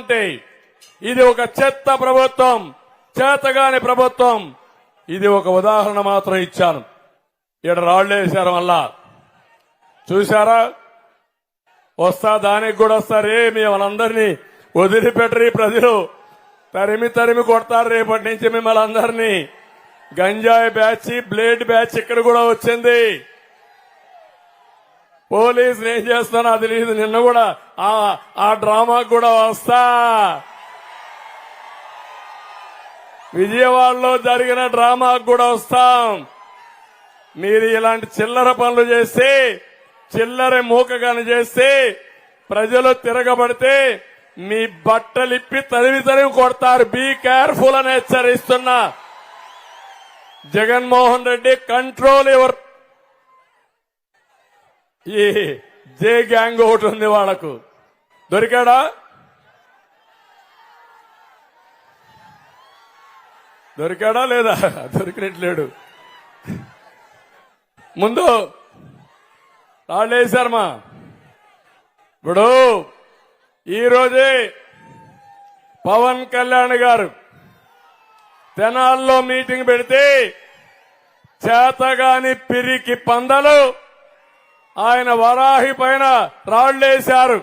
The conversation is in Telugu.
అంటే ఇది ఒక చెత్త ప్రభుత్వం చేతగాని ప్రభుత్వం. ఇది ఒక ఉదాహరణ మాత్రం ఇచ్చాను. ఇక్కడ రాళ్ళు వేశారు మళ్ళా. చూశారా? వస్తా దానికి కూడా వస్తారే మిమ్మల్ని అందరినీ వదిలిపెట్టరు ప్రజలు. తరిమి తరిమి కొడతారు రేపటి నుంచి మిమ్మల్ని అందరినీ. గంజాయి బ్యాచ్ బ్లేడ్ బ్యాచ్ ఇక్కడ కూడా వచ్చింది. పోలీసులు ఏం చేస్తానో అది తెలియదు. నిన్న కూడా ఆ ఆ డ్రామా కూడా వస్తా. విజయవాడలో జరిగిన డ్రామాకు కూడా వస్తాం. మీరు ఇలాంటి చిల్లర పనులు చేస్తే చిల్లర మూకగాని చేస్తే ప్రజలు తిరగబడితే మీ బట్టలిప్పి తరివి తరివి కొడతారు. బీ కేర్ఫుల్ అని హెచ్చరిస్తున్నా. జగన్మోహన్ రెడ్డి కంట్రోల్ యువర్ ఈ జే గ్యాంగ్ ఒకటి ఉంది వాళ్ళకు. దొరికాడా? దొరికాడా లేదా? దొరికినట్లేడు. ముందు రాళ్ళేశారమ్మా ఇప్పుడు ఈరోజే పవన్ కళ్యాణ్ గారు తెనాల్లో మీటింగ్ పెడితే చేతగాని పిరికి పందలు ఆయన వరాహి పైన రాళ్ళేశారు